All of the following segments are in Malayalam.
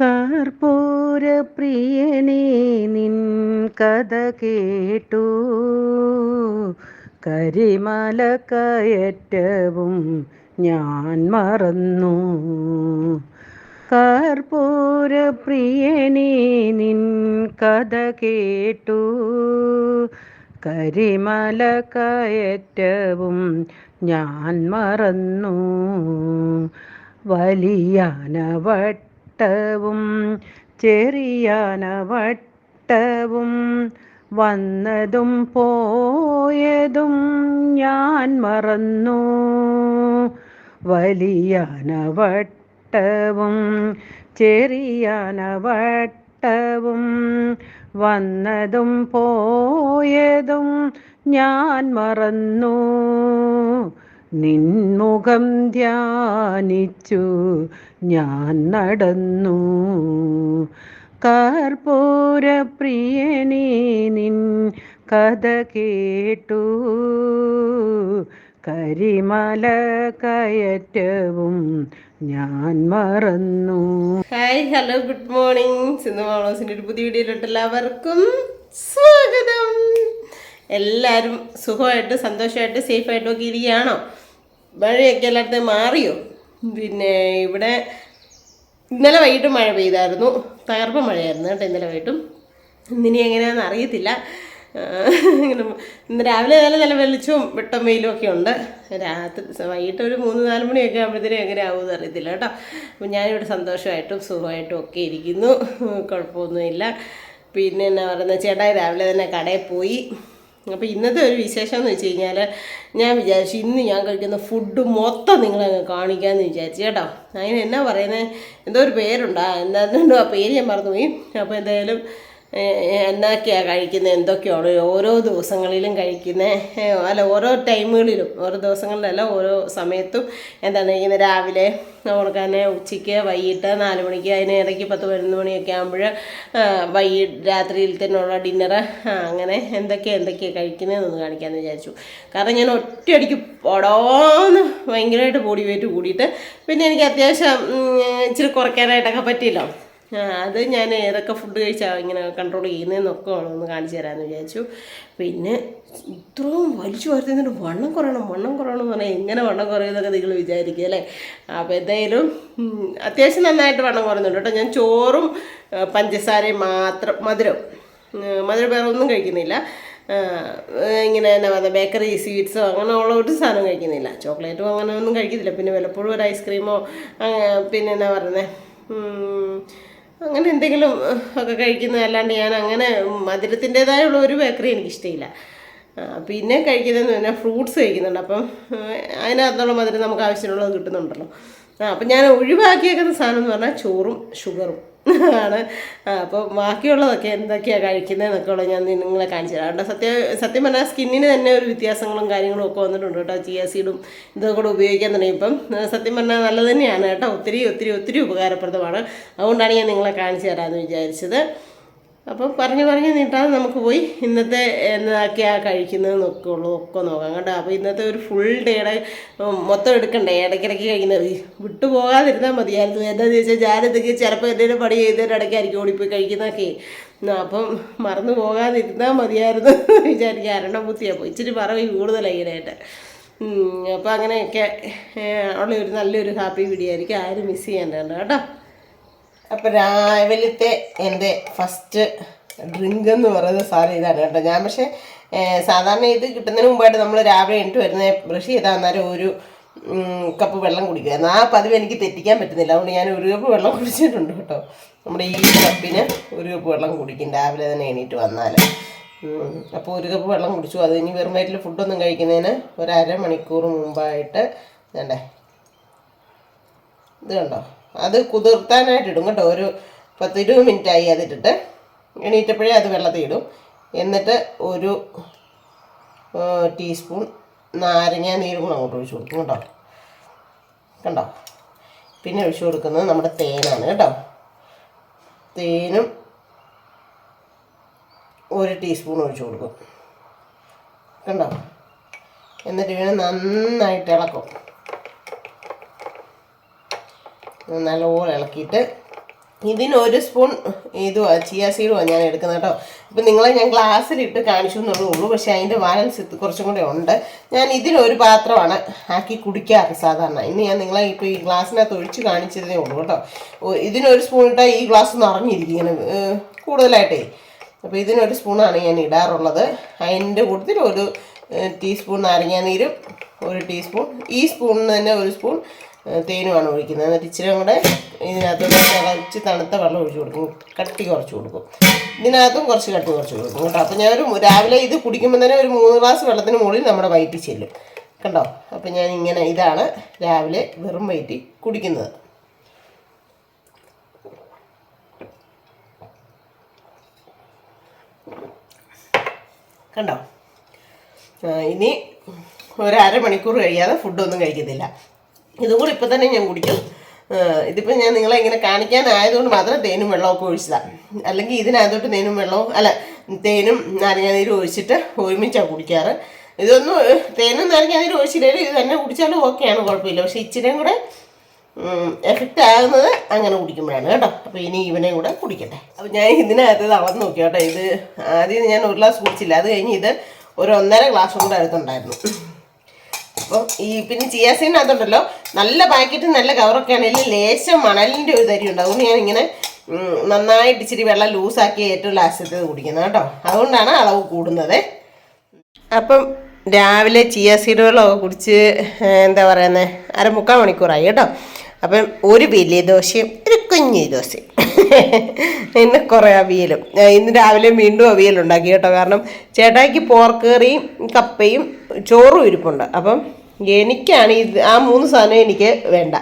കർപ്പൂര പ്രിയനേ നിൻ കഥ കേട്ടു. കരിമല കയറ്റവും ഞാൻ മറന്നു. കർപ്പൂര പ്രിയനേ നിൻ കഥ കേട്ടു. കരിമല കയറ്റവും ഞാൻ മറന്നു. വലിയാനവട്ടവും ചെറിയാനവട്ടവും വന്നതും പോയതും ഞാൻ മറന്നു. വലിയാനവട്ടവും ചെറിയാനവട്ടവും വന്നതും പോയതും ഞാൻ മറന്നു. നിൻമുഖം ധ്യാനിച്ചു. ഞാൻ നടന്നു. കർപ്പൂര പ്രിയനേ നിൻ കഥ കേട്ടു. കരിമല കയറ്റവും ഞാൻ മറന്നു. Hi hello good morning Sindhu മാളോസിന്റെ ഒരു പുതിയ വീഡിയോയിലോട്ട് എല്ലാവർക്കും സ്വാഗതം. എല്ലാവരും സുഖമായിട്ട് സന്തോഷമായിട്ട് സേഫായിട്ടും ഒക്കെ ഇരിക്കുകയാണോ? മഴയൊക്കെ എല്ലായിടത്തും മാറിയോ? പിന്നെ ഇവിടെ ഇന്നലെ വൈകിട്ട് മഴ പെയ്തായിരുന്നു. തകർപ്പ മഴയായിരുന്നു കേട്ടോ ഇന്നലെ വൈകിട്ടും. ഇന്നിനി എങ്ങനെയാണെന്ന് അറിയത്തില്ല. ഇങ്ങനെ ഇന്ന് രാവിലെ നല്ല നല്ല വെളിച്ചവും വെട്ടം വെയിലും ഒക്കെ ഉണ്ട്. രാത്രി വൈകിട്ട് ഒരു മൂന്ന് നാല് മണിയൊക്കെ ആകുമ്പോഴത്തേനും എങ്ങനെ ആവുമെന്ന് അറിയത്തില്ല കേട്ടോ. അപ്പം ഞാനിവിടെ സന്തോഷമായിട്ടും സുഖമായിട്ടും ഒക്കെ ഇരിക്കുന്നു. കുഴപ്പമൊന്നുമില്ല. പിന്നെ എന്നാ പറയുന്നത് ചേട്ടായി രാവിലെ തന്നെ കടയിൽ പോയി. അപ്പോൾ ഇന്നത്തെ ഒരു വിശേഷം എന്ന് വെച്ച് കഴിഞ്ഞാൽ ഞാൻ വിചാരിച്ചു ഇന്ന് ഞാൻ കഴിക്കുന്ന ഫുഡ് മൊത്തം നിങ്ങളെ കാണിക്കാമെന്ന് വിചാരിച്ചു കേട്ടോ. അതിന് എന്നാ പറയുന്നത് എന്തോ ഒരു പേരുണ്ടാ. എന്താ ആ പേര് ഞാൻ മറന്നുപോയി. അപ്പോൾ എന്തായാലും എന്നൊക്കെയാണ് കഴിക്കുന്നത് എന്തൊക്കെയാണ് ഓരോ ദിവസങ്ങളിലും കഴിക്കുന്നത് അല്ല ഓരോ ടൈമുകളിലും ഓരോ ദിവസങ്ങളിലല്ല ഓരോ സമയത്തും എന്താണ് ഇങ്ങനെ രാവിലെ തന്നെ ഉച്ചയ്ക്ക് വൈകിട്ട് നാല് മണിക്ക് അതിന് ഇടയ്ക്ക് പത്ത് പതിനൊന്ന് മണിയൊക്കെ ആകുമ്പോൾ വൈകിട്ട് രാത്രിയിലത്തേനുള്ള ഡിന്നറ് അങ്ങനെ എന്തൊക്കെ എന്തൊക്കെയാണ് കഴിക്കുന്നതെന്ന് കാണിക്കാമെന്ന് വിചാരിച്ചു. കാരണം ഞാൻ ഒറ്റയടിക്ക് പൊടോന്ന് ഭയങ്കരമായിട്ട് ബോഡി വെയിറ്റ് കൂടിയിട്ട് പിന്നെ എനിക്ക് അത്യാവശ്യം ഇച്ചിരി കുറയ്ക്കാനായിട്ടൊക്കെ പറ്റിയല്ലോ. അത് ഞാൻ ഏതൊക്കെ ഫുഡ് കഴിച്ചാൽ ഇങ്ങനെ കൺട്രോൾ ചെയ്യുന്നതെന്നൊക്കെ ഒന്ന് കാണിച്ചു തരാമെന്ന് വിചാരിച്ചു. പിന്നെ ഇത്രയും വലിച്ചു വരുത്തുന്നിട്ട് വണ്ണം കുറയണം വണ്ണം കുറയണം എന്ന് പറഞ്ഞാൽ എങ്ങനെ വണ്ണം കുറയുമെന്നൊക്കെ നിങ്ങൾ വിചാരിക്കുക അല്ലേ? അപ്പോൾ എന്തായാലും അത്യാവശ്യം നന്നായിട്ട് വണ്ണം കുറയുന്നുണ്ട് കേട്ടോ. ഞാൻ ചോറും പഞ്ചസാരയും മാത്രം മധുരം മധുരം വേറെ ഒന്നും കഴിക്കുന്നില്ല. ഇങ്ങനെ എന്നാ പറയുക ബേക്കറി സ്വീറ്റ്സോ അങ്ങനെ ഉള്ള ഒരു സാധനം കഴിക്കുന്നില്ല. ചോക്ലേറ്റും അങ്ങനെ ഒന്നും കഴിക്കുന്നില്ല. പിന്നെ വല്ലപ്പോഴും ഒരു ഐസ്ക്രീമോ പിന്നെ എന്നാ പറയുന്നത് അങ്ങനെ എന്തെങ്കിലും ഒക്കെ കഴിക്കുന്നത് അല്ലാണ്ട് ഞാൻ അങ്ങനെ മധുരത്തിന്റെതായുള്ള ഒരു ബേക്കറി എനിക്കിഷ്ടമില്ല പിന്നെ കഴിക്കുന്നതെന്ന് പറഞ്ഞാൽ ഫ്രൂട്ട്സ് കഴിക്കുന്നുണ്ട്. അപ്പം അതിനകത്തുള്ള മധുരം നമുക്ക് ആവശ്യമുള്ളത് കിട്ടുന്നുണ്ടല്ലോ. അപ്പം ഞാൻ ഒഴിവാക്കിയേക്കുന്ന സാധനം എന്ന് പറഞ്ഞാൽ ചോറും ഷുഗറും. ആണ്. അപ്പോൾ ബാക്കിയുള്ളതൊക്കെ എന്തൊക്കെയാണ് കഴിക്കുന്നതെന്നൊക്കെ ഉള്ളത് ഞാൻ നിങ്ങളെ കാണിച്ചു തരാം. കേട്ടോ സത്യം സത്യം പറഞ്ഞാൽ സ്കിന്നിന് തന്നെ ഒരു വ്യത്യാസങ്ങളും കാര്യങ്ങളും ഒക്കെ വന്നിട്ടുണ്ട് കേട്ടോ. ചിയ സീഡും ഇതൊക്കെ കൂടെ ഉപയോഗിക്കാൻ തുടങ്ങി. ഇപ്പം സത്യം പറഞ്ഞാൽ നല്ലത് തന്നെയാണ് കേട്ടോ. ഒത്തിരി ഒത്തിരി ഒത്തിരി ഉപകാരപ്രദമാണ്. അതുകൊണ്ടാണ് ഞാൻ നിങ്ങളെ കാണിച്ചു തരാമെന്ന് വിചാരിച്ചത്. അപ്പം പറഞ്ഞു പറഞ്ഞ് നീട്ടാതെ നമുക്ക് പോയി ഇന്നത്തെ എന്നതൊക്കെയാണ് കഴിക്കുന്നത് ഉള്ളൂ ഒക്കെ നോക്കാം. കേട്ടോ അപ്പോൾ ഇന്നത്തെ ഒരു ഫുൾ ഡേയുടെ മൊത്തം എടുക്കണ്ടേ? ഇടയ്ക്കിടയ്ക്ക് കഴിക്കുന്നത് വിട്ടു പോകാതിരുന്നാൽ മതിയായിരുന്നു. എന്താണെന്ന് ചോദിച്ചാൽ ഞാനെന്തെങ്കിലും ചിലപ്പോൾ എന്തെങ്കിലും പണി ചെയ്തതിന്റെ ഇടയ്ക്കായിരിക്കും ഓടിപ്പോയി കഴിക്കുന്നതൊക്കെ. അപ്പം മറന്നു പോകാതിരുന്നാൽ മതിയായിരുന്നു വിചാരിക്കുക. അരണം ബുദ്ധിയാണ് ഇച്ചിരി പറയും കൂടുതലായി ഇതിനായിട്ട് അപ്പോൾ അങ്ങനെയൊക്കെ ഉള്ള ഒരു നല്ലൊരു ഹാപ്പി വീഡിയോ ആയിരിക്കും. ആരും മിസ് ചെയ്യേണ്ടത് കേട്ടോ? അപ്പം രാവിലത്തെ എന്റെ ഫസ്റ്റ് ഡ്രിങ്ക് എന്ന് പറയുന്നത് സാധനം ഇതാണ് കേട്ടോ. ഞാൻ പക്ഷേ സാധാരണ ഇത് കിട്ടുന്നതിന് മുമ്പായിട്ട് നമ്മൾ രാവിലെ എണീറ്റ് വരുന്നത് ബ്രഷ് ചെയ്താൽ അന്നേരം ഒരു കപ്പ് വെള്ളം കുടിക്കുമായിരുന്നു. ആ പതിവ് എനിക്ക് തെറ്റിക്കാൻ പറ്റുന്നില്ല. അതുകൊണ്ട് ഞാൻ ഒരു കപ്പ് വെള്ളം കുടിച്ചിട്ടുണ്ട് കേട്ടോ. നമ്മുടെ ഈ കപ്പിന് ഒരു കപ്പ് വെള്ളം കുടിക്കും. രാവിലെ തന്നെ എണീറ്റ് വന്നാൽ അപ്പോൾ ഒരു കപ്പ് വെള്ളം കുടിച്ചു. അത് ഇനി വെറും വയറ്റിൽ ഫുഡൊന്നും കഴിക്കുന്നതിന് ഒരു അരമണിക്കൂർ മുമ്പായിട്ട് വേണ്ടേ ഇത് കണ്ടോ? അത് കുതിർത്താനായിട്ട് ഇടും കേട്ടോ. ഒരു പത്ത് ഇരുപത് മിനിറ്റ് ആയി അതിട്ടിട്ട്. എണീറ്റപ്പോഴേ അത് വെള്ളത്തിൽ ഇടും എന്നിട്ട് ഒരു ടീസ്പൂൺ നാരങ്ങ നീരും കൂടെ അങ്ങോട്ട് ഒഴിച്ചു കൊടുക്കും കേട്ടോ. കണ്ടോ? പിന്നെ ഒഴിച്ചു കൊടുക്കുന്നത് നമ്മുടെ തേനാണ് കേട്ടോ. തേനും ഒരു ടീസ്പൂൺ ഒഴിച്ചു കൊടുക്കും. കണ്ടോ? എന്നിട്ട് ഇവനെ നന്നായിട്ട് ഇളക്കും. നല്ലപോലെ ഇളക്കിയിട്ട് ഇതിന് ഒരു സ്പൂൺ ഇതുവാ ചിയ സീഡുമാണ് ഞാൻ എടുക്കുന്നത് കേട്ടോ. ഇപ്പം നിങ്ങളെ ഞാൻ ഗ്ലാസ്സിലിട്ട് കാണിച്ചു എന്നുള്ളൂ ഉള്ളൂ. പക്ഷേ അതിന്റെ ബാലൻസ് ഇത് കുറച്ചും കൂടെ ഉണ്ട്. ഞാൻ ഇതിനൊരു പാത്രമാണ് ആക്കി കുടിക്കാറ് സാധാരണ. ഇന്ന് ഞാൻ നിങ്ങളെ ഇപ്പോൾ ഈ ഗ്ലാസ്സിനകത്ത് ഒഴിച്ച് കാണിച്ചതേ ഉള്ളൂ കേട്ടോ. ഇതിനൊരു സ്പൂൺ ഇട്ടാൽ ഈ ഗ്ലാസ് നിറഞ്ഞിരിക്കും ഇങ്ങനെ കൂടുതലായിട്ടേ. അപ്പോൾ ഇതിനൊരു സ്പൂണാണ് ഞാൻ ഇടാറുള്ളത്. അതിന്റെ കൂട്ടത്തിൽ ഒരു ടീസ്പൂൺ നാരങ്ങാനീരും ഒരു ടീസ്പൂൺ ഈ സ്പൂണിന് തന്നെ ഒരു സ്പൂൺ തേനുമാണ് ഒഴിക്കുന്നത്. എന്നിട്ട് ഇച്ചിരി കൂടെ ഇതിനകത്ത് തിളച്ച് തണുത്ത വെള്ളം ഒഴിച്ച് കൊടുക്കും. കട്ടി കുറച്ച് കൊടുക്കും. ഇതിനകത്തും കുറച്ച് കട്ടി കുറച്ച് കൊടുക്കും കേട്ടോ. അപ്പോൾ ഞാനൊരു രാവിലെ ഇത് കുടിക്കുമ്പോൾ തന്നെ ഒരു മൂന്ന് ഗ്ലാസ് വെള്ളത്തിന് മുകളിൽ നമ്മുടെ വയറ്റിൽ ചെല്ലും. കണ്ടോ? അപ്പോൾ ഞാൻ ഇങ്ങനെ ഇതാണ് രാവിലെ വെറും വയറ്റിൽ കുടിക്കുന്നത്. കണ്ടോ? ഇനി ഒരു അരമണിക്കൂർ കഴിയാതെ ഫുഡൊന്നും കഴിക്കത്തില്ല. ഇതും കൂടി ഇപ്പം തന്നെ ഞാൻ കുടിക്കും. ഇതിപ്പോൾ ഞാൻ നിങ്ങളെ ഇങ്ങനെ കാണിക്കാനായതുകൊണ്ട് മാത്രം തേനും വെള്ളമൊക്കെ ഒഴിച്ചതാണ് അല്ലെങ്കിൽ ഇതിനകത്തോട്ട് തേനും വെള്ളവും അല്ല തേനും നാരങ്ങാനീരും ഒഴിച്ചിട്ട് ഒരുമിച്ചാണ് കുടിക്കാറ്. ഇതൊന്നും തേനും നാരങ്ങാനീരും ഒഴിച്ചില്ലെങ്കിൽ ഇത് തന്നെ കുടിച്ചാലും ഓക്കെയാണ് കുഴപ്പമില്ല. പക്ഷേ ഇച്ചിരിയും കൂടെ എഫക്റ്റ് ആകുന്നത് അങ്ങനെ കുടിക്കുമ്പോഴാണ് കേട്ടോ. അപ്പോൾ ഇനി ഇവനെ കൂടെ കുടിക്കട്ടെ. അപ്പോൾ ഞാൻ ഇതിനകത്ത് ഇത് അളന്ന് നോക്കി കേട്ടോ. ഇത് ആദ്യം ഞാൻ ഒരു ഗ്ലാസ് കുടിച്ചില്ല. അത് കഴിഞ്ഞ് ഇത് ഒരു ഒന്നര ഗ്ലാസ് കൂടെ അടുത്തുണ്ടായിരുന്നു. അപ്പോൾ ഈ പിന്നെ ചിയാസീനകത്തുണ്ടല്ലോ നല്ല പാക്കറ്റ് നല്ല കവറൊക്കെ ആണെങ്കിൽ ലേശം മണലിന്റെ ഒരു തരി ഉണ്ട്. അതുകൊണ്ട് ഞാൻ ഇങ്ങനെ നന്നായിട്ട് ഇച്ചിരി വെള്ളം ലൂസാക്കി ഏറ്റവും ലാസ്റ്റത്തേത് കുടിക്കുന്നത് കേട്ടോ. അതുകൊണ്ടാണ് അളവ് കൂടുന്നത്. അപ്പം രാവിലെ ചിയ സീഡ് വെള്ളമൊക്കെ കുടിച്ച് എന്താ പറയുന്നത് അരമുക്കാൽ മണിക്കൂറായി കേട്ടോ. അപ്പം ഒരു വലിയ ദോശയും ഒരു കുഞ്ഞു ദോശയും. ഇന്ന് കുറേ അവിയലും. ഇന്ന് രാവിലെ വീണ്ടും അവിയലുണ്ടാക്കി കേട്ടോ. കാരണം ചേട്ടായിക്ക് പോർക്ക് കറിയും കപ്പയും ചോറും ഇരിപ്പുണ്ട്. അപ്പം എനിക്കാണ് ഇത് ആ മൂന്ന് സാധനം എനിക്ക് വേണ്ട.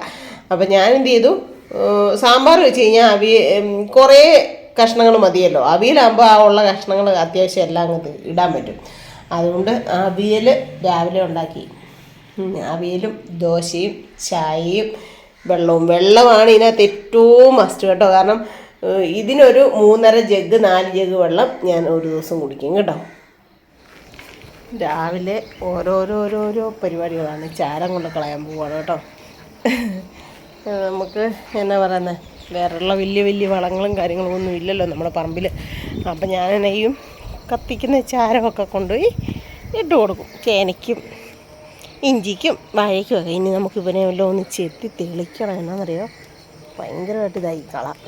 അപ്പം ഞാൻ എന്ത് ചെയ്തു? സാമ്പാർ വെച്ച് കഴിഞ്ഞാൽ അവിയ കുറേ കഷ്ണങ്ങൾ മതിയല്ലോ. അവിയലാകുമ്പോൾ ആ ഉള്ള കഷ്ണങ്ങൾ അത്യാവശ്യം എല്ലാം അങ്ങ് ഇടാൻ പറ്റും. അതുകൊണ്ട് അവിയൽ രാവിലെ ഉണ്ടാക്കി. അവിയലും ദോശയും ചായയും വെള്ളവും. വെള്ളമാണ് ഇതിനകത്ത് ഏറ്റവും മസ്റ്റ് കേട്ടോ. കാരണം ഇതിനൊരു മൂന്നര ജഗ് നാല് ജഗ് വെള്ളം ഞാൻ ഒരു ദിവസം കുടിക്കും കേട്ടോ. രാവിലെ ഓരോരോരോരോ പരിപാടികളാണ്. ചാരം കൊണ്ട് കളയാൻ പോവാണ് കേട്ടോ. നമുക്ക് എന്നാ പറയുന്നത് വേറെയുള്ള വലിയ വലിയ വളങ്ങളും കാര്യങ്ങളും ഒന്നും ഇല്ലല്ലോ നമ്മുടെ പറമ്പിൽ അപ്പം ഞാൻ എന്നെയും കത്തിക്കുന്ന ചാരമൊക്കെ കൊണ്ടുപോയി ഇട്ട് കൊടുക്കും. ചേനയ്ക്കും. ഇഞ്ചിക്കും വാഴയ്ക്കും ഒക്കെ. ഇനി നമുക്ക് ഇവനെ വല്ലതും ഒന്ന് ചെത്തി തെളിക്കണം. എന്നാണെന്നറിയോ ഭയങ്കരമായിട്ട് ഇതായി കളാം.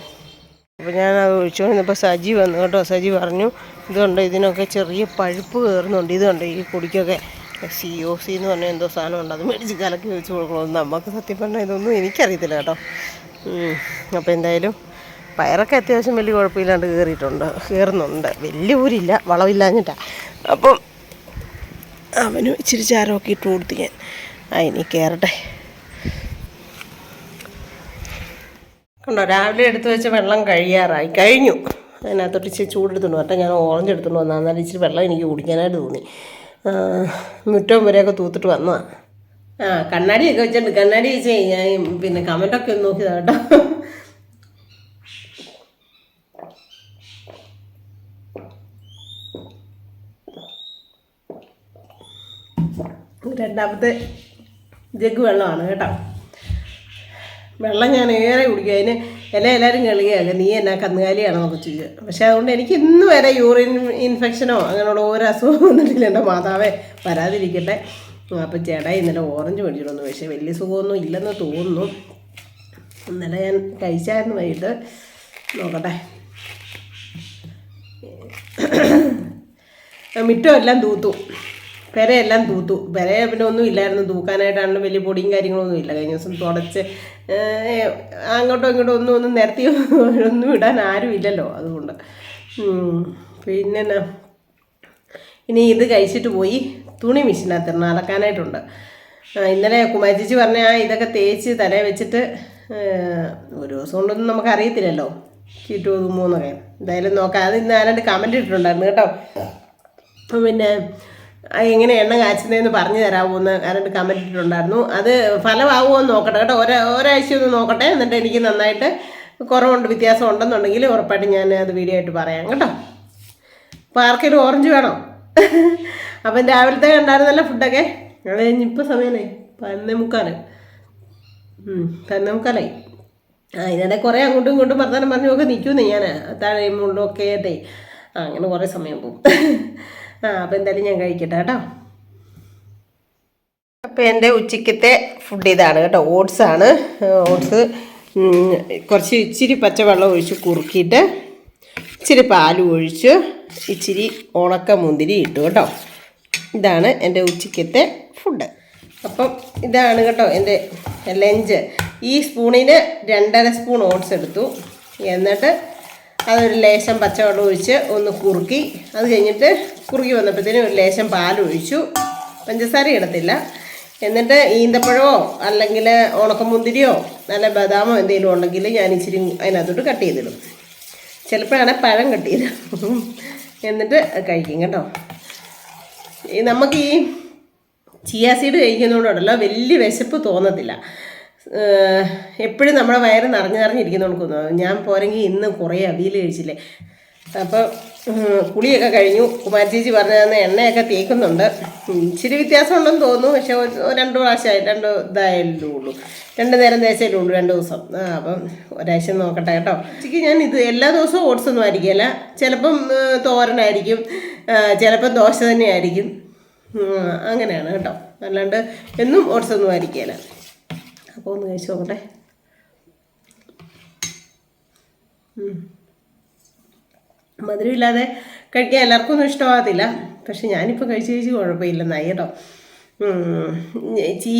അപ്പോൾ ഞാൻ അത് ഒഴിച്ചുകൊണ്ടിരുന്നപ്പോൾ സജി വന്നു കേട്ടോ. സജി പറഞ്ഞു ഇതുണ്ട് ഇതിനൊക്കെ ചെറിയ പഴുപ്പ് കയറുന്നുണ്ട്. ഇതുണ്ട് ഈ കുടിക്കൊക്കെ. സി ഒ സി എന്ന് പറഞ്ഞ എന്തോ സാധനം ഉണ്ട്. അത് മേടിച്ച് കലക്കി വെച്ച് കൊടുക്കണമെന്ന് നമുക്ക് സത്യം പറഞ്ഞാൽ ഇതൊന്നും എനിക്കറിയത്തില്ല കേട്ടോ. അപ്പോൾ എന്തായാലും പയറൊക്കെ അത്യാവശ്യം വലിയ കുഴപ്പമില്ലാണ്ട് കയറിയിട്ടുണ്ട് കയറുന്നുണ്ട് വലിയ ഊരില്ല വളവില്ലാഞ്ഞിട്ടാണ് അപ്പം അവനും ഇച്ചിരി ചാരമൊക്കെ ഇട്ട് കൊടുത്തു ഞാൻ. ഇനി കയറട്ടെ കണ്ടോ രാവിലെ എടുത്തു വെച്ച വെള്ളം കഴിയാറായി. കഴിഞ്ഞു. അതിനകത്തോട്ട് ഇച്ചിരി ചൂടെടുത്തുണ്ട് മറ്റേ ഞാൻ ഓറഞ്ച് എടുത്തുകൊണ്ട് വന്നാൽ എന്നാലും ഇച്ചിരി വെള്ളം എനിക്ക് കുടിക്കാനായിട്ട് തോന്നി. മുറ്റം വരെയൊക്കെ തൂത്തിട്ട് വന്നതാണ് ആ കണ്ണാടിയൊക്കെ വെച്ചിട്ടുണ്ട്. കണ്ണാടി വെച്ച് കഴിഞ്ഞാൽ പിന്നെ കമന്റൊക്കെ ഒന്ന് നോക്കിയതാണ് കേട്ടോ. രണ്ടാമത്തെ ജഗ് വെള്ളമാണ് കേട്ടോ. വെള്ളം ഞാൻ ഏറെ കുടിക്കും. അതിന് എന്നെ എല്ലാവരും കളിയാക്കുക നീ എന്നാ കന്നുകാലിയാണെന്നൊക്കെ ചോദിച്ചു. പക്ഷേ അതുകൊണ്ട് എനിക്ക് ഇന്ന് വരെ യൂറിൻ ഇൻഫെക്ഷനോ അങ്ങനെയുള്ള ഓരോ അസുഖം വന്നിട്ടില്ല. എന്റെ മാതാവേ വരാതിരിക്കട്ടെ. അപ്പം ചേട്ടാ ഇന്നലെ ഓറഞ്ച് മേടിച്ചിട്ടൊന്നു പക്ഷേ വലിയ സുഖമൊന്നും ഇല്ലെന്ന് തോന്നുന്നു. ഇന്നലെ ഞാൻ കഴിച്ചായിരുന്നു വൈകിട്ട്. നോക്കട്ടെ. മിറ്റോ എല്ലാം തൂത്തു. പെരയെല്ലാം തൂത്തു. പെര പിന്നെ ഒന്നും ഇല്ലായിരുന്നു. തൂക്കാനായിട്ടാണെങ്കിലും വലിയ പൊടിയും കാര്യങ്ങളൊന്നും ഇല്ല. കഴിഞ്ഞ ദിവസം തുടച്ച് അങ്ങോട്ടോ ഇങ്ങോട്ടോ ഒന്നും ഒന്നും നിരത്തി ഒന്നും ഇടാൻ ആരും ഇല്ലല്ലോ അതുകൊണ്ട്. പിന്നെ ഇനി ഇത് കഴിച്ചിട്ട് പോയി തുണി മെഷീനകത്ത് ഇടണം. അലക്കാനായിട്ടുണ്ട്. ഇന്നലെ കുമാരിച്ചി പറഞ്ഞ ആ ഇതൊക്കെ തേച്ച് തലേ വെച്ചിട്ട് ഒരു ദിവസം കൊണ്ടൊന്നും നമുക്ക് അറിയത്തില്ലല്ലോ ചീറ്റു തുമ്മൂന്നൊക്കെ എന്തായാലും നോക്കാം. അത് ഇന്ന് ആരാണ്ട് കമന്റ് ഇട്ടിട്ടുണ്ടായിരുന്നു കേട്ടോ. പിന്നെ എങ്ങനെ എണ്ണ കാച്ചുന്നതെന്ന് പറഞ്ഞു തരാമോ എന്ന് ആരോട് കമന്റ് ഇട്ടിട്ടുണ്ടായിരുന്നു. അത് ഫലമാവുമോ എന്ന് നോക്കട്ടെ കേട്ടോ. ഒരാ ഒരാഴ്ച ഒന്ന് നോക്കട്ടെ. എന്നിട്ട് എനിക്ക് നന്നായിട്ട് കുറവുണ്ട് വ്യത്യാസം ഉണ്ടെന്നുണ്ടെങ്കിൽ ഉറപ്പായിട്ട് ഞാൻ അത് വീഡിയോ ആയിട്ട് പറയാം കേട്ടോ. അപ്പോൾ ആർക്കെങ്കിലും ഓറഞ്ച് വേണോ? അപ്പം രാവിലത്തെ കണ്ടായിരുന്നല്ലോ ഫുഡൊക്കെ അത് കഴിഞ്ഞ് ഇപ്പോൾ സമയമേ പതിനൊന്നേ മുക്കാൽ പതിനൊന്നേ മുക്കാലായി ആ ഇതിനിടെ കുറേ അങ്ങോട്ടും ഇങ്ങോട്ടും പറഞ്ഞു പറഞ്ഞൊക്കെ നിൽക്കുന്നേ ഞാൻ താഴെ മുകളിലൊക്കെ ആയിട്ടേ. അങ്ങനെ കുറേ സമയം പോകും. ആ അപ്പോൾ എന്തായാലും ഞാൻ കഴിക്കട്ടെ കേട്ടോ. അപ്പോൾ എന്റെ ഉച്ചക്കത്തെ ഫുഡ് ഇതാണ് കേട്ടോ. ആണ്. ഓട്സ് കുറച്ച് ഇച്ചിരി പച്ചവെള്ളം ഒഴിച്ച് കുറുക്കിയിട്ട് ഇച്ചിരി പാൽ ഒഴിച്ച് ഇച്ചിരി ഉണക്ക മുന്തിരി ഇട്ടു കേട്ടോ. ഇതാണ് എന്റെ ഉച്ചക്കത്തെ ഫുഡ് അപ്പം ഇതാണ് കേട്ടോ എന്റെ ലഞ്ച്. ഈ സ്പൂണിന് രണ്ടര സ്പൂൺ ഓട്സ് എടുത്തു. എന്നിട്ട് അതൊരു ലേശം പച്ചവെള്ളം ഒഴിച്ച് ഒന്ന് കുറുക്കി. അത് കഴിഞ്ഞിട്ട് കുറുക്കി വന്നപ്പോഴത്തേനും ഒരു ലേശം പാൽ ഒഴിച്ചു. പഞ്ചസാര ഇടത്തില്ല. എന്നിട്ട് ഈന്തപ്പഴമോ അല്ലെങ്കിൽ ഉണക്കമുന്തിരിയോ നല്ല ബദാമോ എന്തെങ്കിലും ഉണ്ടെങ്കിൽ ഞാൻ ഇച്ചിരി അതിനകത്തോട്ട് കട്ട് ചെയ്തിടും. ചിലപ്പോഴാണ് പഴം കട്ട് ചെയ്തിടും എന്നിട്ട് കഴിക്കും കേട്ടോ. നമുക്ക് ഈ ചിയ സീഡ് കഴിക്കുന്നതുകൊണ്ടല്ലോ വലിയ വിശപ്പ് തോന്നത്തില്ല. എപ്പോഴും നമ്മുടെ വയറ് നിറഞ്ഞു നിറഞ്ഞിരിക്കുന്നു തോന്നുന്നു ഞാൻ പോരെങ്കിൽ ഇന്ന് കുറേ അവിയൽ കഴിച്ചില്ലേ. അപ്പോൾ കുളിയൊക്കെ കഴിഞ്ഞു. കുമാരി ചേച്ചി പറഞ്ഞു തന്നെ എണ്ണയൊക്കെ തേക്കുന്നുണ്ട്. ഇച്ചിരി വ്യത്യാസം ഉണ്ടെന്ന് തോന്നുന്നു. പക്ഷെ രണ്ട് പ്രാവശ്യമായി രണ്ട് ഇതായല്ലേ ഉള്ളൂ രണ്ട് നേരം തേച്ചല്ലേ ഉള്ളൂ രണ്ട് ദിവസം. ആ അപ്പം ഒരാഴ്ച നോക്കട്ടെ കേട്ടോ. ഉച്ചയ്ക്ക് ഞാൻ ഇത് എല്ലാ ദിവസവും ഓട്സ് ഒന്നും ആയിരിക്കില്ല ചിലപ്പം തോരനായിരിക്കും. ചിലപ്പം ദോശ തന്നെയായിരിക്കും. അങ്ങനെയാണ് കേട്ടോ. അല്ലാണ്ട് എന്നും ഓട്സ് ഒന്നും ആയിരിക്കില്ല അപ്പോൾ ഒന്ന് കഴിച്ച് നോക്കട്ടെ. മധുരമില്ലാതെ കഴിക്കാൻ എല്ലാവർക്കും ഒന്നും ഇഷ്ടമാകത്തില്ല. പക്ഷെ ഞാനിപ്പോൾ കഴിച്ച് കഴിച്ച് കുഴപ്പമില്ലെന്നായി കേട്ടോ.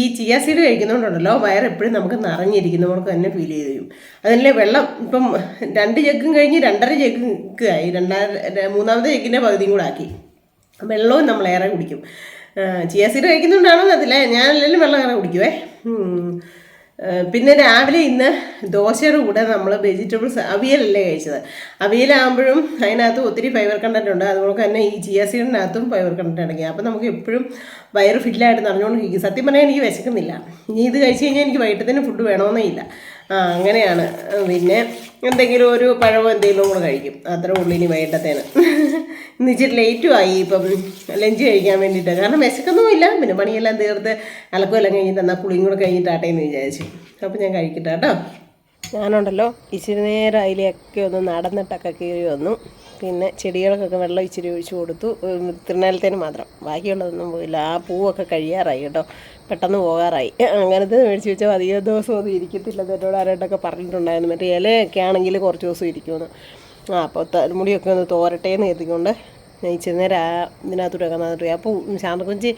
ഈ ചിയ സീഡ് കഴിക്കുന്നതുകൊണ്ടുണ്ടല്ലോ വയറ് എപ്പോഴും നമുക്ക് നിറഞ്ഞിരിക്കുന്നവർക്ക് തന്നെ ഫീൽ ചെയ്ത് തരും അതിലെ വെള്ളം ഇപ്പം രണ്ട് ജഗ്ഗും കഴിഞ്ഞ് രണ്ടര ജഗ്ഗ് ആയി. രണ്ടാര മൂന്നാമത്തെ ജഗ്ഗിന്റെ പകുതിയും കൂടെ ആക്കി. വെള്ളവും നമ്മൾ ഏറെ കുടിക്കും. ചിയ സീഡ് കഴിക്കുന്നുണ്ടാണോ എന്നതില്ല ഞാൻ അല്ലെങ്കിലും വെള്ളം ഏറെ കുടിക്കുവേ. പിന്നെ രാവിലെ ഇന്ന് ദോശയുടെ കൂടെ നമ്മൾ വെജിറ്റബിൾസ് അവിയലല്ലേ കഴിച്ചത്. അവിയലാകുമ്പോഴും അതിനകത്ത് ഒത്തിരി ഫൈബർ കണ്ടന്റ് ഉണ്ട്. അതുപോലെ തന്നെ ഈ ചിയ സീഡിനകത്തും ഫൈബർ കണ്ടന്റ് അടങ്ങി അപ്പോൾ നമുക്ക് എപ്പോഴും വയറ് ഫില്ലായിട്ട് നിറഞ്ഞുകൊണ്ടിരിക്കും. സത്യം പറഞ്ഞാൽ എനിക്ക് വിശക്കുന്നില്ല. ഇനി ഇത് കഴിച്ച് കഴിഞ്ഞാൽ എനിക്ക് വൈകിട്ടത്തിന് ഫുഡ് വേണമെന്നേ ഇല്ല. ആ അങ്ങനെയാണ്. പിന്നെ എന്തെങ്കിലും ഒരു പഴവോ എന്തെങ്കിലും കൂടെ കഴിക്കും. അത്ര ഉള്ളിനി വൈകിട്ടത്തേന്. ഇന്ന് ലേറ്റും ആയി ഇപ്പം ലഞ്ച് കഴിക്കാൻ വേണ്ടിയിട്ട്. കാരണം വിശക്കൊന്നുമില്ല പിന്നെ പണിയെല്ലാം തീർത്ത് അലക്കുമെല്ലാം കഴിഞ്ഞിട്ട് എന്നാൽ കുളിയും കൂടെ കഴിഞ്ഞിട്ടാട്ടെ എന്ന് വിചാരിച്ചു. അപ്പോൾ ഞാൻ കഴിക്കട്ടെ കേട്ടോ. ഞാനുണ്ടല്ലോ ഇച്ചിരി നേരം അതിലെയൊക്കെ ഒന്ന് നടന്നിട്ടൊക്കെ കയറി വന്നു. പിന്നെ ചെടികൾക്കൊക്കെ വെള്ളം ഇച്ചിരി ഒഴിച്ചു കൊടുത്തു. തിരുനാലത്തേന് മാത്രം. ബാക്കിയുള്ളതൊന്നും പോയില്ല. ആ പൂവൊക്കെ കഴിയാറായി കേട്ടോ. പെട്ടെന്ന് പോകാറായി. അങ്ങനത്തെ മേടിച്ച് വെച്ചാൽ അധികം ദിവസം ഒന്നും ഇരിക്കത്തില്ല. എന്നോട് ആരായിട്ടൊക്കെ പറഞ്ഞിട്ടുണ്ടായിരുന്നു. മറ്റേ ഇലയൊക്കെ ആണെങ്കിൽ കുറച്ച് ദിവസം ഇരിക്കുമെന്ന്. ആ അപ്പോൾ തലമുടിയൊക്കെ ഒന്ന് തോരട്ടെ എന്ന് കരുതിക്കൊണ്ട് ഞാൻ ഇച്ചിരി നേരം ആ ഇതിനകത്തോട്ട് വെക്കാൻ അപ്പോൾ ശാന്തകുഞ്ചി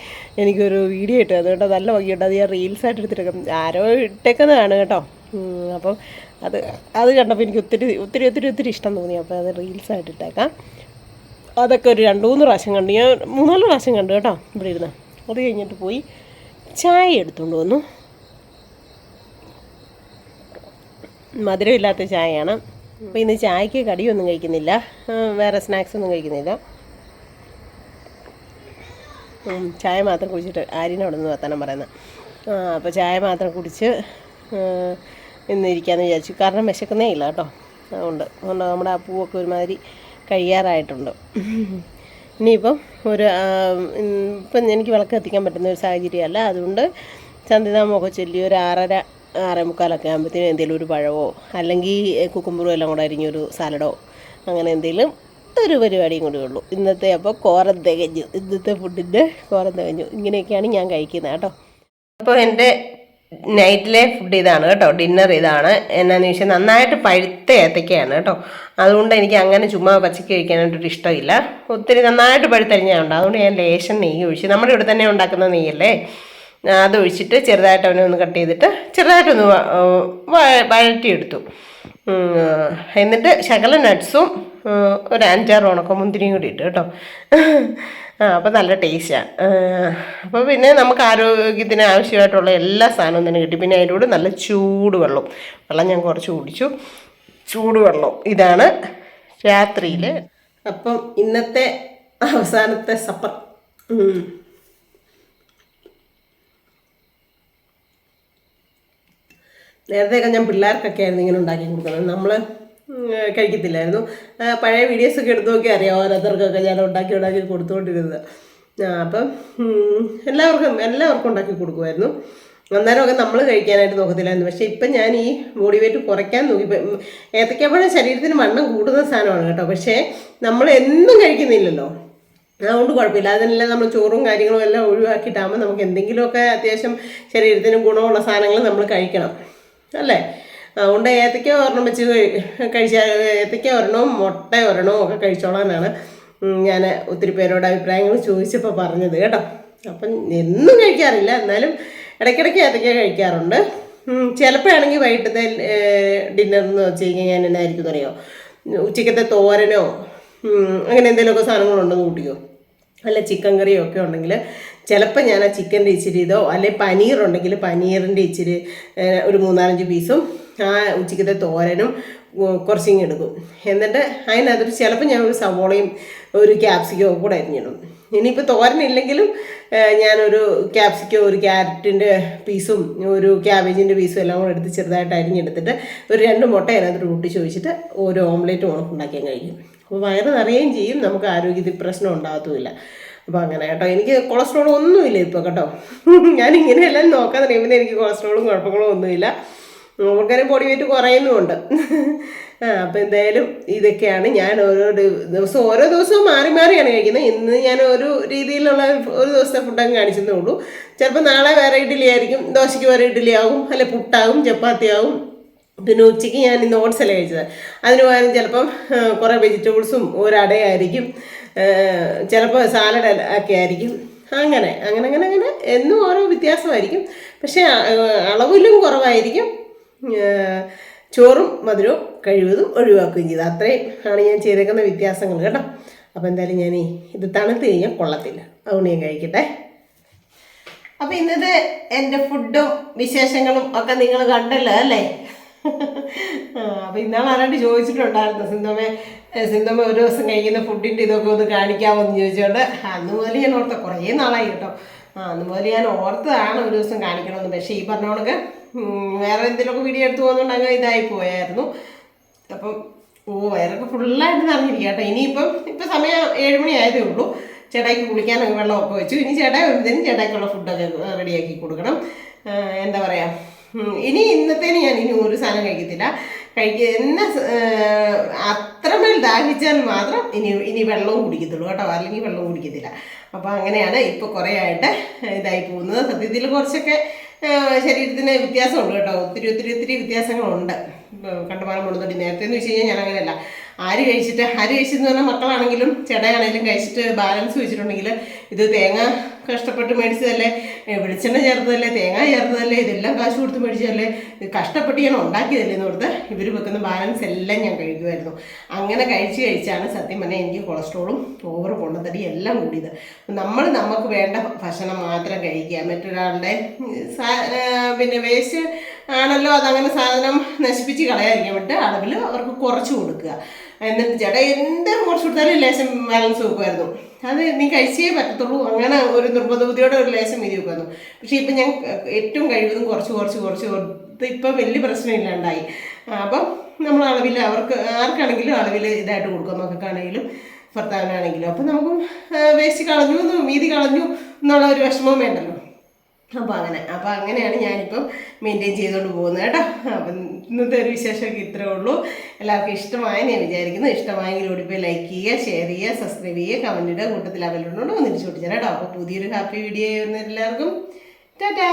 എനിക്കൊരു വീഡിയോ ഇട്ടു. അത് കേട്ടോ നല്ല വൈകിട്ട് അത് ഞാൻ റീൽസായിട്ട് എടുത്തിട്ടേക്കാം ആരോ ഇട്ടേക്കുന്നതാണ് കേട്ടോ. അപ്പം അത് അത് കണ്ടപ്പോൾ എനിക്ക് ഒത്തിരി ഒത്തിരി ഒത്തിരി ഒത്തിരി ഇഷ്ടം തോന്നി. അപ്പോൾ അത് റീൽസായിട്ട് ഇട്ടേക്കാം. അതൊക്കെ ഒരു രണ്ട് മൂന്ന് പ്രാവശ്യം കണ്ടു. ഞാൻ മൂന്നാൽ പ്രാവശ്യം കണ്ടു കേട്ടോ ഇവിടെ ഇരുന്ന്. അത് കഴിഞ്ഞിട്ട് പോയി ചായ എടുത്തുകൊണ്ട് വന്നു. മധുരമില്ലാത്ത ചായയാണ്. അപ്പോൾ ഇന്ന് ചായക്ക് കടിയൊന്നും കഴിക്കുന്നില്ല. വേറെ സ്നാക്സ് ഒന്നും കഴിക്കുന്നില്ല. ചായ മാത്രം കുടിച്ചിട്ട് ആര്യനോട് നിന്ന് വർത്തമാനം പറയുന്നത് അപ്പോൾ ചായ മാത്രം കുടിച്ച് ആ, ഇന്ന് ഇരിക്കാമെന്ന് വിചാരിച്ചു. കാരണം വിശക്കുന്നേ ഇല്ല കേട്ടോ. അതുകൊണ്ട് അതുകൊണ്ട് നമ്മുടെ ആ പൂവൊക്കെ ഒരുമാതിരി കഴിയാറായിട്ടുണ്ട്. ഇനിയിപ്പം ഒരു ഇപ്പം എനിക്ക് വിളക്ക് എത്തിക്കാൻ പറ്റുന്ന ഒരു സാഹചര്യമല്ല. അതുകൊണ്ട് ചന്ദിതാമോഹ ചൊല്ലി ഒരു ആറര ആറേ മുക്കാലൊക്കെ ആകുമ്പോഴത്തേനും എന്തെങ്കിലും ഒരു പഴവോ അല്ലെങ്കിൽ കുക്കുമ്പറും എല്ലാം കൂടെ അരിഞ്ഞൊരു സാലഡോ അങ്ങനെ എന്തെങ്കിലും ഒരു പരിപാടിയും കൂടി ഉള്ളൂ. ഇന്നത്തെ അപ്പോൾ കോരം തികഞ്ഞു. ഇന്നത്തെ ഫുഡിന്റെ കോരം തികഞ്ഞു. ഇങ്ങനെയൊക്കെയാണ് ഞാൻ കഴിക്കുന്നത് കേട്ടോ. അപ്പോൾ എന്റെ നൈറ്റിലെ ഫുഡ് ഇതാണ് കേട്ടോ. ഡിന്നർ ഇതാണ്. എന്നാന്ന് ചോദിച്ചാൽ നന്നായിട്ട് പഴുത്ത ഏത്തക്കയാണ് കേട്ടോ. അതുകൊണ്ട് എനിക്ക് അങ്ങനെ ചുമ്മാ പച്ചക്ക് കഴിക്കാനായിട്ടൊരു ഇഷ്ടമില്ല. ഒത്തിരി നന്നായിട്ട് പഴുത്തരിഞ്ഞുണ്ട് അതുകൊണ്ട് ഞാൻ ലേശം നെയ്യ് ഒഴിച്ച്. നമ്മുടെ ഇവിടെ തന്നെ ഉണ്ടാക്കുന്ന നെയ്യല്ലേ? അതൊഴിച്ചിട്ട് ചെറുതായിട്ട് അവനെ ഒന്ന് കട്ട് ചെയ്തിട്ട് ചെറുതായിട്ടൊന്ന് വഴറ്റിയെടുത്തു. എന്നിട്ട് ശകല നട്ട്സും ഒരു അഞ്ചാറ് ഉണക്കമുന്തിരിയും കൂടി ഇട്ടു കേട്ടോ. ആ അപ്പോൾ നല്ല ടേസ്റ്റാണ് അപ്പോൾ പിന്നെ നമുക്ക് ആരോഗ്യത്തിന് ആവശ്യമായിട്ടുള്ള എല്ലാ സാധനവും തന്നെ കിട്ടി. പിന്നെ അതിന്റെ കൂടെ നല്ല ചൂടുവെള്ളം. വെള്ളം ഞാൻ കുറച്ച് കുടിച്ചു. ചൂടുവെള്ളം. ഇതാണ് രാത്രിയിൽ അപ്പം ഇന്നത്തെ അവസാനത്തെ സപ്പർ. നേരത്തെയൊക്കെ ഞാൻ പിള്ളേർക്കൊക്കെ ആയിരുന്നു ഇങ്ങനെ ഉണ്ടാക്കി കൊടുക്കുന്നത്. നമ്മൾ കഴിക്കത്തില്ലായിരുന്നു. പഴയ വീഡിയോസൊക്കെ എടുത്തു നോക്കി അറിയാം ഓരോരുത്തർക്കൊക്കെ ഞാൻ ഉണ്ടാക്കി ഉണ്ടാക്കി കൊടുത്തുകൊണ്ടിരുന്നത്. അപ്പം എല്ലാവർക്കും എല്ലാവർക്കും ഉണ്ടാക്കി കൊടുക്കുമായിരുന്നു. അന്നേരമൊക്കെ നമ്മൾ കഴിക്കാനായിട്ട് നോക്കത്തില്ലായിരുന്നു. പക്ഷേ ഇപ്പം ഞാൻ ഈ ബോഡി വെയിറ്റ് കുറയ്ക്കാൻ നോക്കി. ഏത്തക്കപ്പഴം ശരീരത്തിന് വണ്ണം കൂടുന്ന സാധനമാണ് കേട്ടോ. പക്ഷേ നമ്മൾ എന്നും കഴിക്കുന്നില്ലല്ലോ. അതുകൊണ്ട് കുഴപ്പമില്ല. അതിനെല്ലാം നമ്മൾ ചോറും കാര്യങ്ങളും എല്ലാം ഒഴിവാക്കിയിട്ടാകുമ്പോൾ നമുക്ക് എന്തെങ്കിലുമൊക്കെ അത്യാവശ്യം ശരീരത്തിന് ഗുണമുള്ള സാധനങ്ങൾ നമ്മൾ കഴിക്കണം. അല്ലേ? അതുകൊണ്ട് ഏത്തയ്ക്ക ഒരെണ്ണം വെച്ച് കഴിച്ചാൽ ഏത്തയ്ക്ക ഒരെണ്ണവും മുട്ട ഒരെണ്ണവും ഒക്കെ കഴിച്ചോളാനാണ് ഞാൻ ഒത്തിരി പേരോട് അഭിപ്രായങ്ങൾ ചോദിച്ചപ്പോൾ പറഞ്ഞത് കേട്ടോ. അപ്പം എന്നും കഴിക്കാറില്ല എന്നാലും ഇടയ്ക്കിടയ്ക്ക് ഏത്തയ്ക്ക കഴിക്കാറുണ്ട്. ചിലപ്പോഴാണെങ്കിൽ വൈകിട്ടത്തെ ഡിന്നർ എന്ന് വെച്ച് കഴിഞ്ഞാൽ ഞാൻ എന്നായിരിക്കും അറിയോ ഉച്ചക്കത്തെ തോരനോ അങ്ങനെ എന്തെങ്കിലുമൊക്കെ സാധനങ്ങളുണ്ടെന്ന് കൂട്ടിയോ അല്ല ചിക്കൻ കറിയോ ഒക്കെ ഉണ്ടെങ്കിൽ ചിലപ്പോൾ ഞാൻ ആ ചിക്കന്റെ ഇച്ചിരി ഇതോ അല്ലെ പനീർ ഉണ്ടെങ്കിൽ പനീറിന്റെ ഇച്ചിരി ഒരു മൂന്നാലഞ്ച് പീസും ആ ഉച്ചക്കത്തെ തോരനും കുറച്ചിങ്ങ് എടുക്കും. എന്നിട്ട് അതിനകത്ത് ചിലപ്പോൾ ഞാൻ ഒരു സവോളയും ഒരു ക്യാപ്സിക്കോ കൂടെ അരിഞ്ഞിടും. ഇനിയിപ്പോൾ തോരനില്ലെങ്കിലും ഞാനൊരു ക്യാപ്സിക്കോ ഒരു ക്യാരറ്റിന്റെ പീസും ഒരു ക്യാബേജിന്റെ പീസും എല്ലാം കൂടെ എടുത്ത് ചെറുതായിട്ട് അരിഞ്ഞെടുത്തിട്ട് ഒരു രണ്ട് മുട്ട അതിനകത്ത് റൂട്ടി ചോദിച്ചിട്ട് ഒരു ഓംലേറ്റ് ഉണക്കുണ്ടാക്കിയാൽ കഴിക്കും. അപ്പോൾ വയറ് നിറയുകയും ചെയ്യും നമുക്ക് ആരോഗ്യത്തിൽ പ്രശ്നം ഉണ്ടാകത്തുമില്ല. അപ്പോൾ അങ്ങനെ കേട്ടോ. എനിക്ക് കൊളസ്ട്രോൾ ഒന്നുമില്ല ഇപ്പോൾ കേട്ടോ. ഞാൻ ഇങ്ങനെയെല്ലാം നോക്കാൻ തുടങ്ങിയപ്പോൾ എനിക്ക് കൊളസ്ട്രോളും കുഴപ്പങ്ങളും ഒന്നുമില്ല. നമുക്കതിന് ബോഡി വെയിറ്റ് കുറയുന്നുമുണ്ട്. അപ്പോൾ എന്തായാലും ഇതൊക്കെയാണ്. ഞാൻ ഓരോ ദിവ- ദിവസവും ഓരോ ദിവസവും മാറി മാറിയാണ് കഴിക്കുന്നത്. ഇന്ന് ഞാൻ ഒരു രീതിയിലുള്ള ഒരു ദിവസത്തെ ഫുഡൊക്കെ കാണിച്ചതേ ഉള്ളൂ. ചിലപ്പോൾ നാളെ വേറെ ഇഡ്ഡലി ആയിരിക്കും ദോശയ്ക്ക് വേറെ ഇഡ്ഡലി ആവും അല്ലെ പുട്ടാവും ചപ്പാത്തി ആവും പിന്നെ ഉച്ചയ്ക്ക് ഞാൻ ഇന്ന് ഓട്സ് അല്ല കഴിച്ചത്. അതിന് പകരം ചിലപ്പം കുറേ വെജിറ്റബിൾസും ഒരടയായിരിക്കും. ചിലപ്പോൾ സാലഡ് ഒക്കെ ആയിരിക്കും. അങ്ങനെ അങ്ങനെ അങ്ങനെ അങ്ങനെ എന്നും ഓരോ വ്യത്യാസമായിരിക്കും. പക്ഷേ അളവിലും കുറവായിരിക്കും. ചോറും മധുരവും കഴിവതും ഒഴിവാക്കുകയും ചെയ്തു. അത്രയും ആണ് ഞാൻ ചെയ്തേക്കുന്ന വ്യത്യാസങ്ങൾ കേട്ടോ. അപ്പോൾ എന്തായാലും ഞാൻ ഇത് തണുത്ത് കഴിഞ്ഞാൽ കൊള്ളത്തില്ല. അതുകൊണ്ട് ഞാൻ കഴിക്കട്ടെ. അപ്പം ഇന്നത്തെ എന്റെ ഫുഡും വിശേഷങ്ങളും ഒക്കെ നിങ്ങൾ കണ്ടല്ലോ അല്ലേ? ആ, അപ്പൊ ഇന്നാൾ ആരാണ്ട് ചോദിച്ചിട്ടുണ്ടായിരുന്നു സിന്ധമ്മ സിന്ധമ്മ ഒരു ദിവസം കഴിക്കുന്ന ഫുഡിന്റെ ഇതൊക്കെ ഒന്ന് കാണിക്കാമോ എന്ന് ചോദിച്ചോണ്ട്. അന്ന് മുതൽ ഞാൻ ഓർത്ത കുറേ നാളായി കേട്ടോ. ആ അന്ന് മുതൽ ഞാൻ ഓർത്തതാണ് ഒരു ദിവസം കാണിക്കണമെന്ന് പക്ഷേ ഈ പറഞ്ഞ കണക്ക് വേറെ എന്തെങ്കിലുമൊക്കെ വീഡിയോ എടുത്തു പോകുന്നുണ്ട് അങ്ങ് ഇതായി പോയായിരുന്നു. അപ്പം ഓ വയറൊക്കെ ഫുള്ളായിട്ട് നിറഞ്ഞിരിക്കുക കേട്ടോ. ഇനിയിപ്പം ഇപ്പം സമയം ഏഴ് മണി ആയതേ ഉള്ളൂ. ചേട്ടായിക്ക് കുളിക്കാനൊക്കെ വെള്ളമൊക്കെ വെച്ചു. ഇനി ചേട്ടായി വരുന്നതിന് ചേട്ടായിക്കുള്ള ഫുഡൊക്കെ റെഡിയാക്കി കൊടുക്കണം. എന്താ പറയുക ഇനി ഇന്നത്തേന് ഞാൻ ഇനി ഒരു സാധനം കഴിക്കത്തില്ല. കഴിക്ക എന്നെ അത്രമേൽ ദാഹിച്ചാൽ മാത്രം ഇനി ഇനി വെള്ളവും കുടിക്കത്തുള്ളൂ കേട്ടോ. അല്ലെങ്കിൽ വെള്ളവും കുടിക്കത്തില്ല. അപ്പോൾ അങ്ങനെയാണ് ഇപ്പോൾ കുറേ ആയിട്ട് ഇതായി പോകുന്നത്. സത്യത്തിൽ കുറച്ചൊക്കെ ശരീരത്തിന് വ്യത്യാസമുണ്ട് കേട്ടോ. ഒത്തിരി ഒത്തിരി ഒത്തിരി വ്യത്യാസങ്ങളുണ്ട്. കണ്ടമാനം മുഴുതൊടി നേരത്തെ എന്ന് വെച്ച് കഴിഞ്ഞാൽ ഞാൻ അങ്ങനെയല്ല. ആര് കഴിച്ചിട്ട് ആര് കഴിച്ചെന്ന് പറഞ്ഞാൽ മക്കളാണെങ്കിലും ചേട്ടയാണെങ്കിലും കഴിച്ചിട്ട് ബാലൻസ് വെച്ചിട്ടുണ്ടെങ്കിൽ ഇത് തേങ്ങ കഷ്ടപ്പെട്ട് മേടിച്ചതല്ലേ? വെളിച്ചെണ്ണ ചേർത്തതല്ലേ? തേങ്ങ ചേർത്തതല്ലേ? ഇതെല്ലാം കാശ് കൊടുത്ത് മേടിച്ചതല്ലേ? കഷ്ടപ്പെട്ട് ഞാൻ ഉണ്ടാക്കിയതല്ലേ എന്ന് കൊടുത്ത് ഇവർ വെക്കുന്ന ബാലൻസ് എല്ലാം ഞാൻ കഴിക്കുമായിരുന്നു. അങ്ങനെ കഴിച്ച് കഴിച്ചാണ് സത്യം പറഞ്ഞാൽ എനിക്ക് കൊളസ്ട്രോളും ഓവർ പൊണ്ണത്തടി എല്ലാം കൂടിയത്. നമ്മൾ നമുക്ക് വേണ്ട ഭക്ഷണം മാത്രം കഴിക്കുക. മറ്റൊരാളുടെ പിന്നെ വേസ്റ്റ് ആണല്ലോ അതങ്ങനെ സാധനം നശിപ്പിച്ച് കളയാതിരിക്കാൻ വേണ്ടിയിട്ട് അളവിൽ അവർക്ക് കുറച്ച് കൊടുക്കുക. എന്നിട്ട് ചേട്ടാ എന്ത് കുറച്ച് കൊടുത്താലും ലേശം ബാലൻസ് വെക്കുമായിരുന്നു അത് നീ കഴിച്ചേ പറ്റത്തുള്ളൂ. അങ്ങനെ ഒരു നിർബന്ധ ബുദ്ധിയോടെ ഒരു ലേശം വീതി വെക്കുമായിരുന്നു. പക്ഷേ ഇപ്പം ഞാൻ ഏറ്റവും കഴിവതും കുറച്ച് കുറച്ച് കുറച്ച് കൊടുത്ത് ഇപ്പം വലിയ പ്രശ്നമില്ലാണ്ടായി. അപ്പം നമ്മൾ അളവിൽ അവർക്ക് ആർക്കാണെങ്കിലും അളവിൽ ഇതായിട്ട് കൊടുക്കാം. മക്കൾക്കാണെങ്കിലും ഭർത്താവിനാണെങ്കിലും. അപ്പം നമുക്ക് വേസ്റ്റ് കളഞ്ഞു മീതി കളഞ്ഞു എന്നുള്ള ഒരു വിഷമവും വേണ്ടല്ലോ. അപ്പോൾ അങ്ങനെ അപ്പോൾ അങ്ങനെയാണ് ഞാനിപ്പം മെയിന്റെയിൻ ചെയ്തുകൊണ്ട് പോകുന്നത് കേട്ടോ. അപ്പം ഇന്നത്തെ ഒരു വിശേഷമൊക്കെ ഇത്രേ ഉള്ളൂ. എല്ലാവർക്കും ഇഷ്ടമായ ഞാൻ വിചാരിക്കുന്നു. ഇഷ്ടമായെങ്കിൽ ഓടിപ്പോയി ലൈക്ക് ചെയ്യുക ഷെയർ ചെയ്യുക സബ്സ്ക്രൈബ് ചെയ്യുക കമന്റ് ഇടുക കൂട്ടത്തിൽ അവലോടുകൊണ്ട് ഒന്ന് തിരിച്ചു വിട്ടിച്ചാൽ കേട്ടോ. അപ്പോൾ പുതിയൊരു ഹാപ്പി വീഡിയോ ആയിരുന്നു എല്ലാവർക്കും. ടാറ്റാ